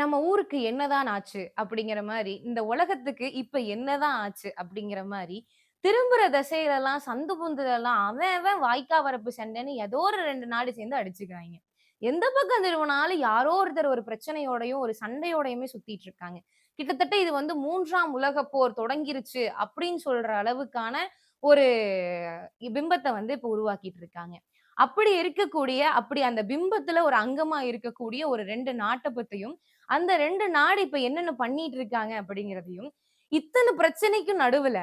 நம்ம ஊருக்கு என்னதான் ஆச்சு அப்படிங்கிற மாதிரி இந்த உலகத்துக்கு இப்ப என்னதான் ஆச்சு அப்படிங்கிற மாதிரி திரும்புற திசையிலலாம் சந்து பொந்துலலாம் அவன் அவன் வாய்க்கா வரப்பு சண்டைன்னு ஏதோ ஒரு ரெண்டு நாடு சேர்ந்து அடிச்சுக்கிறாங்க எந்த பக்கம் திரும்பினாலும் யாரோ ஒருத்தர் ஒரு பிரச்சனையோடையும், ஒரு சண்டையோடையுமே சுத்திட்டு இருக்காங்க. கிட்டத்தட்ட இது வந்து மூன்றாம் உலக போர் தொடங்கிருச்சு அப்படின்னு சொல்ற அளவுக்கான ஒரு பிம்பத்தை வந்து இப்ப உருவாக்கிட்டு இருக்காங்க. அப்படி இருக்கக்கூடிய அப்படி அந்த பிம்பத்துல ஒரு அங்கமா இருக்கக்கூடிய ஒரு ரெண்டு நாட்டை பத்தியும், அந்த ரெண்டு நாடு இப்ப என்னென்ன பண்ணிட்டு இருக்காங்க அப்படிங்கிறதையும், இத்தனை பிரச்சனைக்கும் நடுவுல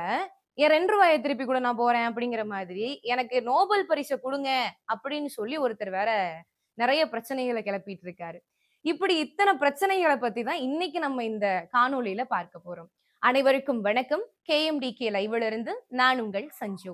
என் ரெண்டு ரூபாயை திருப்பி கூட நான் போறேன் அப்படிங்கிற மாதிரி, எனக்கு நோபல் பரிசை கொடுங்க அப்படின்னு சொல்லி ஒருத்தர் வேற நிறைய பிரச்சனைகளை கிளப்பிட்டு இருக்காரு. இப்படி இத்தனை பிரச்சனைகளை பத்தி தான் இன்னைக்கு நம்ம இந்த காணொலியில பார்க்க போறோம். அனைவருக்கும் வணக்கம். கேஎம்டிகே லைவ்ல இருந்து நான் உங்கள் சஞ்சு.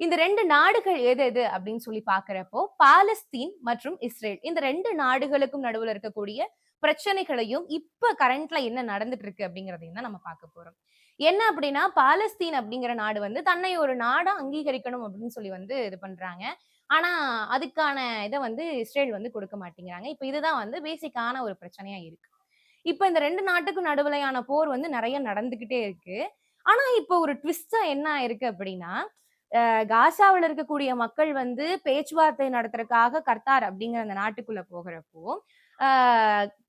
இந்த ரெண்டு நாடுகள் எது எது அப்படின்னு சொல்லி பாக்குறப்போ பாலஸ்தீன் மற்றும் இஸ்ரேல். இந்த ரெண்டு நாடுகளுக்கும் நடுவுல இருக்கக்கூடிய பிரச்சனைகளையும், இப்ப கரண்ட்ல என்ன நடந்துட்டு இருக்கு அப்படிங்கறதையும் தான் நம்ம பார்க்க போறோம். என்ன அப்படின்னா, பாலஸ்தீன் அப்படிங்கிற நாடு வந்து தன்னை ஒரு நாடா அங்கீகரிக்கணும் அப்படின்னு சொல்லி வந்து இது பண்றாங்க. ஆனா, அதுக்கான இதை வந்து இஸ்ரேல் வந்து கொடுக்க மாட்டேங்கிறாங்க. இப்ப இதுதான் வந்து பேசிக்கான ஒரு பிரச்சனையா இருக்கு. இப்ப இந்த ரெண்டு நாட்டுக்கும் நடுவிலையான போர் வந்து நிறைய நடந்துகிட்டே இருக்கு. ஆனா, இப்ப ஒரு ட்விஸ்டா என்ன ஆயிருக்கு அப்படின்னா, காசாவில் இருக்கக்கூடிய மக்கள் வந்து பேச்சுவார்த்தை நடத்துறதுக்காக கர்த்தார் அப்படிங்கிற அந்த நாட்டுக்குள்ள போகிறப்போ,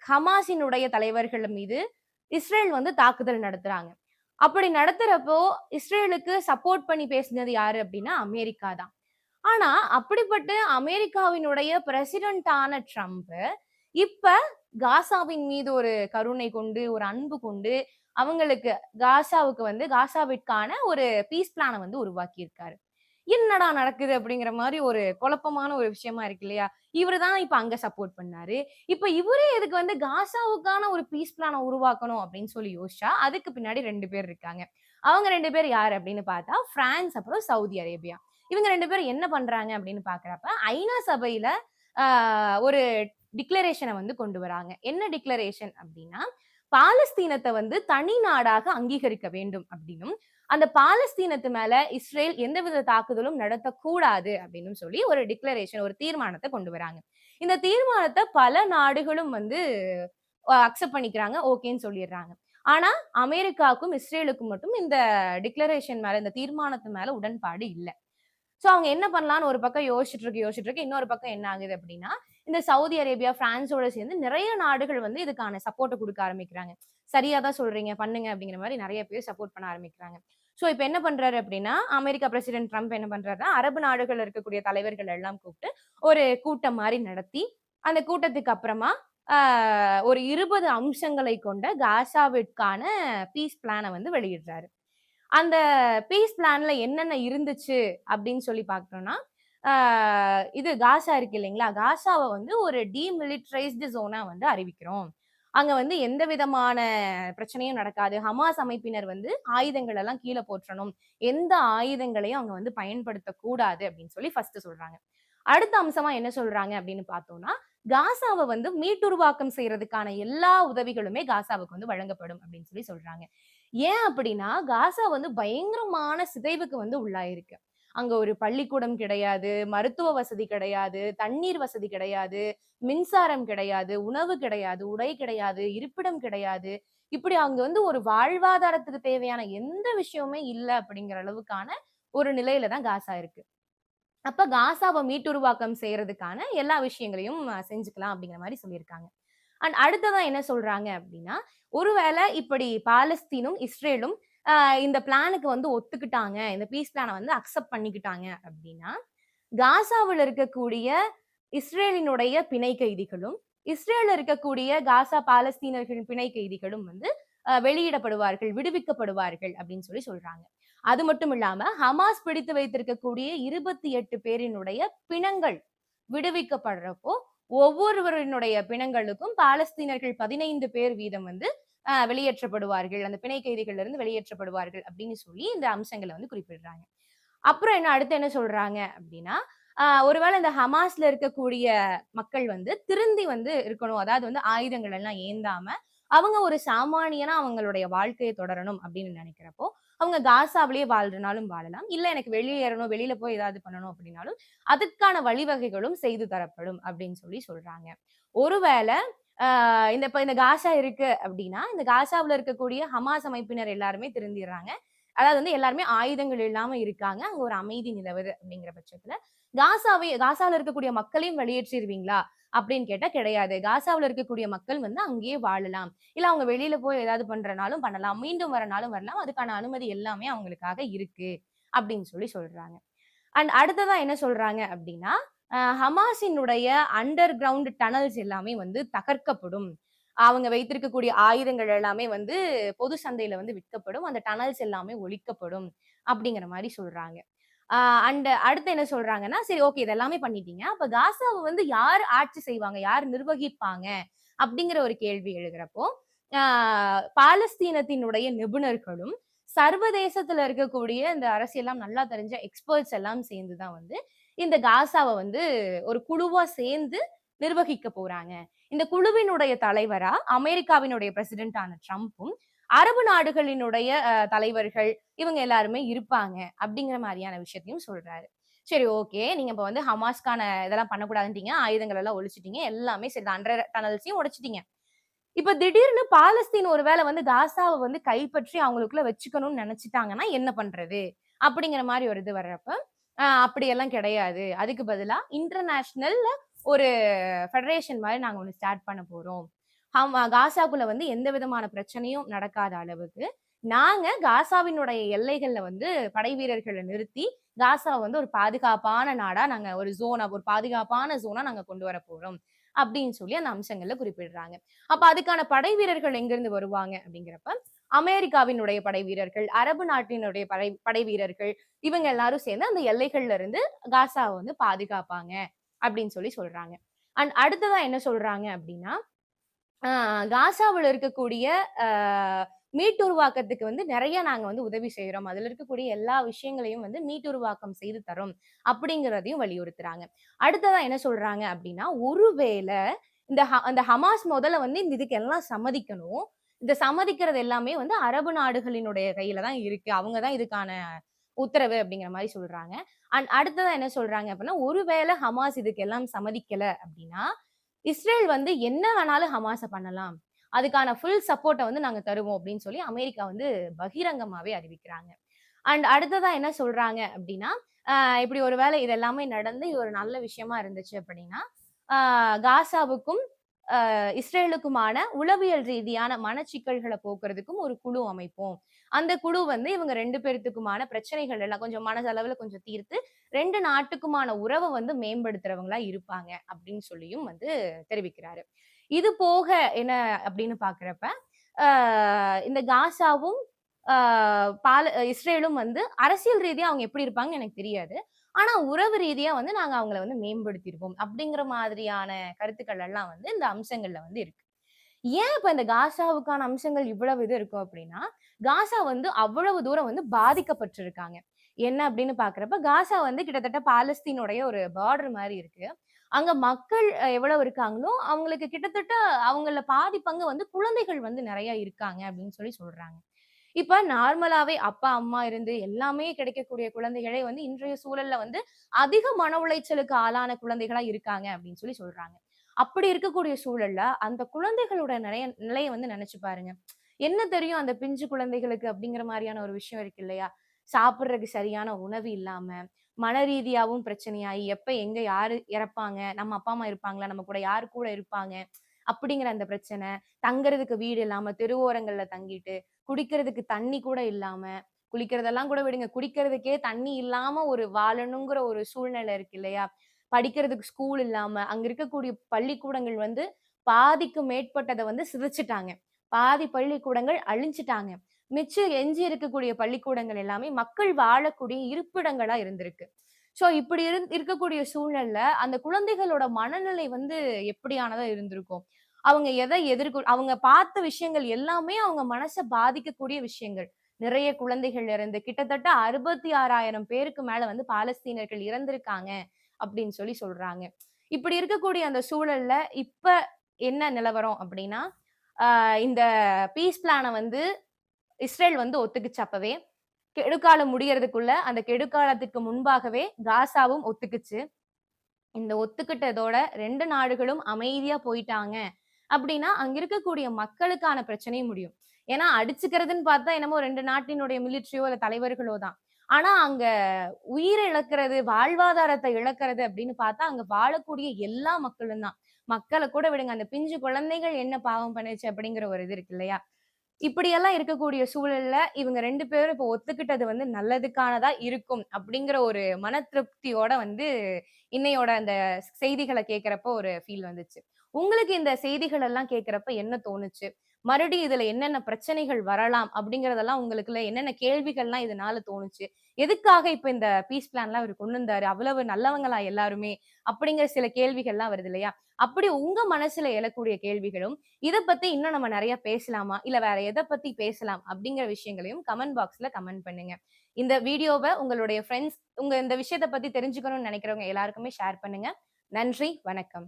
ஹமாஸினுடைய தலைவர்கள் மீது இஸ்ரேல் வந்து தாக்குதல் நடத்துறாங்க. அப்படி நடத்துறப்போ, இஸ்ரேலுக்கு சப்போர்ட் பண்ணி பேசினது யாரு அப்படின்னா, அமெரிக்கா தான். ஆனா, அப்படிப்பட்ட அமெரிக்காவினுடைய பிரசிடென்ட்டான ட்ரம்ப், இப்ப காசாவின் மீது ஒரு கருணை கொண்டு, ஒரு அன்பு கொண்டு, அவங்களுக்கு காசாவுக்கு வந்து காசாவிற்கான ஒரு பீஸ் பிளானை வந்து உருவாக்கியிருக்காரு. என்னடா நடக்குது அப்படிங்கிற மாதிரி ஒரு குழப்பமான ஒரு விஷயமா இருக்கு இல்லையா? இவரு தான் இப்ப அங்க சப்போர்ட் பண்ணாரு. இப்ப இவரே இதுக்கு வந்து காசாவுக்கான ஒரு பீஸ் பிளான உருவாக்கணும் அப்படின்னு சொல்லி யோசிச்சா, அதுக்கு பின்னாடி ரெண்டு பேர் இருக்காங்க. அவங்க ரெண்டு பேர் யாரு அப்படின்னு பார்த்தா, பிரான்ஸ் அப்புறம் சவுதி அரேபியா. இவங்க ரெண்டு பேரும் என்ன பண்றாங்க அப்படின்னு பாக்குறப்ப ஐநா சபையில ஒரு டிக்ளரேஷனை வந்து கொண்டு வராங்க. என்ன டிக்ளரேஷன் அப்படின்னா, பாலஸ்தீனத்தை வந்து தனி நாடாக அங்கீகரிக்க வேண்டும் அப்படின்னும், அந்த பாலஸ்தீனத்து மேல இஸ்ரேல் எந்தவித தாக்குதலும் நடத்தக்கூடாது அப்படின்னு சொல்லி ஒரு டிக்ளரேஷன், ஒரு தீர்மானத்தை கொண்டு வராங்க. இந்த தீர்மானத்தை பல நாடுகளும் வந்து அக்செப்ட் பண்ணிக்கிறாங்க. ஓகேன்னு சொல்லிடுறாங்க ஆனா, அமெரிக்காவுக்கும், இஸ்ரேலுக்கும் மட்டும் இந்த டிக்ளரேஷன் மேல, இந்த தீர்மானத்து மேல உடன்பாடு இல்லை ஸோ அவங்க என்ன பண்ணலான்னு ஒரு பக்கம் யோசிச்சுட்டு இருக்கு, யோசிச்சுட்டு இருக்கு. இன்னொரு பக்கம் என்ன ஆகுது அப்படின்னா, இந்த சவுதி அரேபியா, பிரான்ஸோட சேர்ந்து நிறைய நாடுகள் வந்து இதுக்கான சப்போர்ட்டை கொடுக்க ஆரம்பிக்கிறாங்க. சரியா தான் சொல்றீங்க, பண்ணுங்க அப்படிங்கிற மாதிரி நிறைய பேர் சப்போர்ட் பண்ண ஆரம்பிக்கிறாங்க. ஸோ இப்போ என்ன பண்றாரு அப்படின்னா, அமெரிக்கா பிரசிடென்ட் ட்ரம்ப் என்ன பண்றாருன்னா, அரபு நாடுகளில் இருக்கக்கூடிய தலைவர்கள் எல்லாம் கூப்பிட்டு, ஒரு கூட்டம் மாதிரி நடத்தி, அந்த கூட்டத்துக்கு அப்புறமா ஒரு 20 அம்சங்களை கொண்ட காசாவிற்கான பீஸ் பிளானை வந்து வெளியிடுறாரு. அந்த பீஸ் பிளான்ல என்னென்ன இருந்துச்சு அப்படின்னு சொல்லி பார்த்தோம்னா, இது காசா இருக்கு இல்லைங்களா? காசாவை வந்து ஒரு டீமிலிட்டரைஸ்டு ஜோனா வந்து அறிவிக்கிறோம். அங்க வந்து எந்த விதமான பிரச்சனையும் நடக்காது. ஹமாஸ் அமைப்பினர் வந்து ஆயுதங்கள் எல்லாம் கீழே போற்றணும் எந்த ஆயுதங்களையும் அவங்க வந்து பயன்படுத்தக்கூடாது அப்படின்னு சொல்லி ஃபர்ஸ்ட் சொல்றாங்க. அடுத்த அம்சமா என்ன சொல்றாங்க அப்படின்னு பார்த்தோம்னா, காசாவை வந்து மீட்டுருவாக்கம் செய்யறதுக்கான எல்லா உதவிகளுமே காசாவுக்கு வந்து வழங்கப்படும் அப்படின்னு சொல்லி சொல்றாங்க. ஏன் அப்படின்னா, காசா வந்து பயங்கரமான சிதைவுக்கு வந்து உள்ளாயிருக்கு. அங்க ஒரு பள்ளிக்கூடம் கிடையாது, மருத்துவ வசதி கிடையாது, தண்ணீர் வசதி கிடையாது, மின்சாரம் கிடையாது, உணவு கிடையாது, உடை கிடையாது, இருப்பிடம் கிடையாது. இப்படி அங்க வந்து ஒரு வாழ்வாதாரத்துக்கு தேவையான எந்த விஷயமுமே இல்லை அப்படிங்கிற அளவுக்கான ஒரு நிலையில தான் காசா இருக்கு. அப்ப காசாவ மீட்டுருவாக்கம் செய்யறதுக்கான எல்லா விஷயங்களையும் செஞ்சுக்கலாம் அப்படிங்கிற மாதிரி சொல்லியிருக்காங்க. அண்ட் அடுத்ததா என்ன சொல்றாங்க அப்படின்னா, ஒருவேளை இப்படி பாலஸ்தீனும், இஸ்ரேலும் இந்த பிளானுக்கு வந்து ஒத்துக்கிட்டாங்க. இந்த பீஸ் பிளான வந்து அக்செப்ட் பண்ணிக்கிட்டாங்க அப்படின்னா, காசாவுல இருக்கக்கூடிய இஸ்ரேலினுடைய பிணை கைதிகளும், இஸ்ரேல்ல இருக்கக்கூடிய காசா பாலஸ்தீனர்களின் பிணை கைதிகளும் வந்து வெளியிடப்படுவார்கள், விடுவிக்கப்படுவார்கள் அப்படின்னு சொல்லி சொல்றாங்க. அது மட்டும் இல்லாம, ஹமாஸ் பிடித்து வைத்திருக்கக்கூடிய 28 பேரினுடைய பிணங்கள் விடுவிக்கப்படுறப்போ, ஒவ்வொருவரினுடைய பிணங்களுக்கும் பாலஸ்தீனர்கள் 15 பேர் வீதம் வந்து வெளியேற்றப்படுவார்கள். அந்த பிணை கைதிகள்ல இருந்து வெளியேற்றப்படுவார்கள் அப்படின்னு சொல்லி இந்த அம்சங்களை வந்து குறிப்பிடுறாங்க. அப்புறம் என்ன அடுத்து என்ன சொல்றாங்க அப்படின்னா, ஒருவேளை இந்த ஹமாஸ்ல இருக்கக்கூடிய மக்கள் வந்து திருந்தி வந்து இருக்கணும். அதாவது வந்து ஆயுதங்கள் எல்லாம் ஏந்தாம, அவங்க ஒரு சாமானியனா அவங்களுடைய வாழ்க்கையை தொடரணும் அப்படின்னு நினைக்கிறப்போ அவங்க காசாவிலேயே வாழ்றனாலும் வாழலாம். இல்ல எனக்கு வெளியேறணும், வெளியில போய் ஏதாவது பண்ணணும் அப்படின்னாலும், அதுக்கான வழிவகைகளும் செய்து தரப்படும் அப்படின்னு சொல்லி சொல்றாங்க. ஒருவேளை இந்த இப்ப இந்த காசா இருக்கு அப்படின்னா இந்த காசாவில் இருக்கக்கூடிய ஹமாஸ் அமைப்பினர் எல்லாருமே திருந்திடுறாங்க அதாவது வந்து எல்லாருமே ஆயுதங்கள் இல்லாம இருக்காங்க. அங்க ஒரு அமைதி நிலவுது அப்படிங்கிற பட்சத்துல, காசாவை காசாவில் இருக்கக்கூடிய மக்களையும் வெளியேற்றிருவீங்களா? அப்படின்னு கேட்டா கிடையாது. காசாவில் இருக்கக்கூடிய மக்கள் வந்து அங்கேயே வாழலாம். இல்ல அவங்க வெளியில போய் ஏதாவது பண்றனாலும் பண்ணலாம். மீண்டும் வரனாலும் வரலாம். அதுக்கான அனுமதி எல்லாமே அவங்களுக்காக இருக்கு. அப்படின்னு சொல்லி சொல்றாங்க. அண்ட் அடுத்ததான் என்ன சொல்றாங்க அப்படின்னா ஹமாஸினுடைய அண்டர் கிரவுண்ட் டனல்ஸ் எல்லாமே வந்து தகர்க்கப்படும். அவங்க வைத்திருக்கக்கூடிய ஆயுதங்கள் எல்லாமே வந்து பொது சந்தையில வந்து விற்கப்படும். அந்த டனல்ஸ் எல்லாமே ஒழிக்கப்படும். அப்படிங்கிற மாதிரி சொல்றாங்க. ஆஹ் அண்ட் அடுத்து என்ன சொல்றாங்கன்னா, சரி ஓகே இதெல்லாமே பண்ணிட்டீங்க. அப்ப காசாவை வந்து யார் ஆட்சி செய்வாங்க? யார் நிர்வகிப்பாங்க? அப்படிங்கிற ஒரு கேள்வி எழுகிறப்போ, பாலஸ்தீனத்தினுடைய நிபுணர்களும், சர்வதேசத்துல இருக்கக்கூடிய இந்த அரசியெல்லாம் நல்லா தெரிஞ்ச எக்ஸ்பர்ட்ஸ் எல்லாம் சேர்ந்து தான் வந்து, இந்த காசாவை வந்து ஒரு குழுவா சேர்ந்து நிர்வகிக்க போறாங்க. இந்த குழுவினுடைய தலைவரா அமெரிக்காவினுடைய பிரசிடென்டான ட்ரம்ப்பும் அரபு நாடுகளினுடைய தலைவர்கள் இவங்க எல்லாருமே இருப்பாங்க. அப்படிங்கிற மாதிரியான விஷயத்தையும் சொல்றாரு. சரி ஓகே. நீங்க இப்ப வந்து ஹமாஸ்க்கான இதெல்லாம் பண்ணக்கூடாதுட்டீங்க ஆயுதங்கள் எல்லாம் ஒழிச்சிட்டீங்க எல்லாமே சரி அண்டர் டனல்ஸையும் உடைச்சிட்டீங்க இப்ப திடீர்னு பாலஸ்தீன் ஒருவேளை வந்து காசாவை வந்து கைப்பற்றி அவங்களுக்குள்ள வச்சுக்கணும்னு நினைச்சிட்டாங்கன்னா என்ன பண்றது? அப்படிங்கிற மாதிரி ஒரு இது வர்றப்ப, அப்படியெல்லாம் கிடையாது. அதுக்கு பதிலா இன்டர்நேஷ்னல்ல ஒரு ஃபெடரேஷன் மாதிரி நாங்க ஒன்று ஸ்டார்ட் பண்ண போறோம். காசாக்குள்ள வந்து எந்த விதமான பிரச்சனையும் நடக்காத அளவுக்கு, நாங்க காசாவினுடைய எல்லைகள்ல வந்து படை வீரர்களை நிறுத்தி, காசாவை வந்து ஒரு பாதுகாப்பான நாடா நாங்க ஒரு ஜோனா ஒரு பாதுகாப்பான ஜோனா நாங்க கொண்டு வர போறோம். அப்படின்னு சொல்லி அந்த அம்சங்கள்ல குறிப்பிடுறாங்க. அப்ப அதுக்கான படை வீரர்கள் எங்கிருந்து வருவாங்க அப்படிங்கிறப்ப அமெரிக்காவினுடைய படை வீரர்கள், அரபு நாட்டினுடைய படை படை வீரர்கள், இவங்க எல்லாரும் சேர்ந்து அந்த எல்லைகள்ல இருந்து காசாவை வந்து பாதுகாப்பாங்க. அப்படின்னு சொல்லி சொல்றாங்க. அண்ட் அடுத்ததா என்ன சொல்றாங்க அப்படின்னா காசாவில் காசாவுல இருக்கக்கூடிய மீட்டுருவாக்கத்துக்கு வந்து நிறைய நாங்க வந்து உதவி செய்யறோம் அதுல இருக்கக்கூடிய எல்லா விஷயங்களையும் வந்து மீட்டுருவாக்கம் செய்து தரும் அப்படிங்கிறதையும் வலியுறுத்துறாங்க. அடுத்ததா என்ன சொல்றாங்க அப்படின்னா ஒருவேளை இந்த ஹ அந்த ஹமாஸ் முதல்ல வந்து இந்த இதுக்கெல்லாம் சம்மதிக்கணும். இந்த சம்மதிக்கிறது எல்லாமே வந்து அரபு நாடுகளினுடைய கையில தான் இருக்கு. அவங்க தான் இதுக்கான உத்தரவு அப்படிங்கிற மாதிரி சொல்றாங்க. அண்ட் அடுத்ததா என்ன சொல்றாங்க அப்படின்னா ஒருவேளை ஹமாஸ் இதுக்கெல்லாம் சம்மதிக்கல அப்படின்னா இஸ்ரேல் வந்து என்ன வேணாலும் ஹமாஸை பண்ணலாம். அதுக்கான ஃபுல் சப்போர்ட்டை வந்து நாங்க தருவோம் அப்படின்னு சொல்லி அமெரிக்கா வந்து பகிரங்கமாவே அறிவிக்கிறாங்க. அண்ட் அடுத்ததா என்ன சொல்றாங்க அப்படின்னா இப்படி ஒரு வேள இதெல்லாமே நடந்து இது ஒரு நல்ல விஷயமா இருந்துச்சு அப்படின்னா காசாவுக்கும், இஸ்ரேலுக்குமான உளவியல் ரீதியான மனச்சிக்கல்களை போக்குறதுக்கும் ஒரு குழு அமைப்போம். அந்த குழு வந்து இவங்க ரெண்டு பேர்த்துக்குமான பிரச்சனைகள் எல்லாம் கொஞ்சம் மனசளவுல கொஞ்சம் தீர்த்து, ரெண்டு நாட்டுக்குமான உறவை வந்து மேம்படுத்துறவங்களா இருப்பாங்க. அப்படின்னு சொல்லியும் வந்து தெரிவிக்கிறாரு. இது போக என்ன அப்படின்னு பாக்குறப்ப இந்த காசாவும், பால இஸ்ரேலும் வந்து அரசியல் ரீதியா அவங்க எப்படி இருப்பாங்க எனக்கு தெரியாது. ஆனா உறவு ரீதியாக வந்து நாங்கள் அவங்கள வந்து மேம்படுத்திருவோம். அப்படிங்கிற மாதிரியான கருத்துக்கள் எல்லாம் வந்து இந்த அம்சங்கள்ல வந்து இருக்கு. ஏன் இப்ப இந்த காசாவுக்கான அம்சங்கள் இவ்வளவு இது இருக்கும் அப்படின்னா காசா வந்து அவ்வளவு தூரம் வந்து பாதிக்கப்பட்டிருக்காங்க. என்ன அப்படின்னு பாக்குறப்ப காசா வந்து கிட்டத்தட்ட பாலஸ்தீனுடைய ஒரு பார்டர் மாதிரி இருக்கு. அங்க மக்கள் எவ்வளவு இருக்காங்களோ, அவங்களுக்கு கிட்டத்தட்ட அவங்கள பாதி பங்கு வந்து குழந்தைகள் வந்து நிறைய இருக்காங்க அப்படின்னு சொல்லி சொல்றாங்க. இப்ப நார்மலாவே அப்பா, அம்மா இருந்து எல்லாமே கிடைக்கக்கூடிய குழந்தைகளே வந்து இன்றைய சூழல்ல வந்து அதிக மன உளைச்சலுக்கு ஆளான குழந்தைகளா இருக்காங்க அப்படின்னு சொல்லி சொல்றாங்க. அப்படி இருக்கக்கூடிய சூழல்ல, அந்த குழந்தைகளோட நிலைய நிலையை வந்து நினைச்சு பாருங்க. என்ன தெரியும் அந்த பிஞ்சு குழந்தைகளுக்கு அப்படிங்கிற மாதிரியான ஒரு விஷயம் இருக்கு இல்லையா? சாப்பிடுறதுக்கு சரியான உணவு இல்லாம, மன ரீதியாவும் பிரச்சனையாயி, எப்ப எங்க யாரு இறப்பாங்க? நம்ம அப்பா, அம்மா இருப்பாங்களா? நம்ம கூட யாரு கூட இருப்பாங்க? அப்படிங்கிற அந்த பிரச்சனை. தங்குறதுக்கு வீடு இல்லாம தெருவோரங்கள்ல தங்கிட்டு, குடிக்கிறதுக்கு தண்ணி கூட இல்லாம, குளிக்கிறதெல்லாம் கூட விடுங்க. குடிக்கிறதுக்கே தண்ணி இல்லாம ஒரு வாழணுங்கிற ஒரு சூழ்நிலை இருக்கு இல்லையா? படிக்கிறதுக்கு ஸ்கூல் இல்லாம, அங்க இருக்கக்கூடிய பள்ளிக்கூடங்கள் வந்து பாதிக்கு மேற்பட்டத வந்து சிதைச்சிட்டாங்க பாதி பள்ளிக்கூடங்கள் அழிஞ்சுட்டாங்க. மிச்சம் எஞ்சி இருக்கக்கூடிய பள்ளிக்கூடங்கள் எல்லாமே மக்கள் வாழக்கூடிய இருப்பிடங்களா இருந்திருக்கு. ஸோ இப்படி இருந் இருக்கக்கூடிய சூழல்ல, அந்த குழந்தைகளோட மனநிலை வந்து எப்படியானதா இருந்திருக்கும்? அவங்க எதை எதிர்கொள் அவங்க பார்த்த விஷயங்கள் எல்லாமே அவங்க மனசை பாதிக்கக்கூடிய விஷயங்கள். நிறைய குழந்தைகள் இறந்து கிட்டத்தட்ட 66,000 பேருக்கு மேல வந்து பாலஸ்தீனர்கள் இறந்திருக்காங்க. அப்படின்னு சொல்லி சொல்றாங்க. இப்படி இருக்கக்கூடிய அந்த சூழல்ல, இப்ப என்ன நிலவரம் அப்படின்னா இந்த பீஸ் பிளானை வந்து இஸ்ரேல் வந்து ஒத்துக்கிச்சு அப்பவே. கெடுக்காலம் முடியறதுக்குள்ள, அந்த கெடுக்காலத்துக்கு முன்பாகவே காசாவும் ஒத்துக்கிச்சு. இந்த ஒத்துக்கிட்டதோட ரெண்டு நாடுகளும் அமைதியா போயிட்டாங்க. அப்படின்னா அங்க இருக்கக்கூடிய மக்களுக்கான பிரச்சனையும் முடியும் ஏன்னா அடிச்சுக்கிறதுன்னு பார்த்தா என்னமோ ரெண்டு நாட்டினுடைய மிலிட்ரியோ இல்ல தலைவர்களோ தான் ஆனா அங்க உயிரை இழக்கிறது வாழ்வாதாரத்தை இழக்கிறது அப்படின்னு பார்த்தா அங்க வாழக்கூடிய எல்லா மக்களும் தான் மக்களை கூட விடுங்க அந்த பிஞ்சு குழந்தைகள் என்ன பாவம் பண்ணுச்சு அப்படிங்கிற ஒரு இது இருக்கு இல்லையா இப்படியெல்லாம் இருக்கக்கூடிய சூழல்ல இவங்க ரெண்டு பேரும் இப்போ ஒத்துக்கிட்டது வந்து நல்லதுக்கானதா இருக்கும் அப்படிங்கிற ஒரு மன திருப்தியோட வந்து இன்னையோட அந்த செய்திகளை கேட்கிறப்ப ஒரு ஃபீல் வந்துச்சு. உங்களுக்கு இந்த செய்திகள் எல்லாம் கேட்கிறப்ப என்ன தோணுச்சு? மறுபடியும் இதுல என்னென்ன பிரச்சனைகள் வரலாம் அப்படிங்கறதெல்லாம் உங்களுக்குள்ள என்னென்ன கேள்விகள்லாம் இதனால தோணுச்சு? எதுக்காக இப்ப இந்த பீஸ் பிளான்லாம் அவர் கொண்டு வந்தாரு? அவ்வளவு நல்லவங்களா எல்லாருமே? அப்படிங்கிற சில கேள்விகள்லாம் வருது இல்லையா? அப்படி உங்க மனசுல எழக்கூடிய கேள்விகளும் இத பத்தி இன்னும் நம்ம நிறைய பேசலாமா? இல்ல வேற எதை பத்தி பேசலாம்? அப்படிங்கிற விஷயங்களையும் கமெண்ட் பாக்ஸ்ல கமெண்ட் பண்ணுங்க. இந்த வீடியோவை உங்களுடைய ஃப்ரெண்ட்ஸ் உங்க இந்த விஷயத்த பத்தி தெரிஞ்சுக்கணும்னு நினைக்கிறவங்க எல்லாருக்குமே ஷேர் பண்ணுங்க. நன்றி வணக்கம்.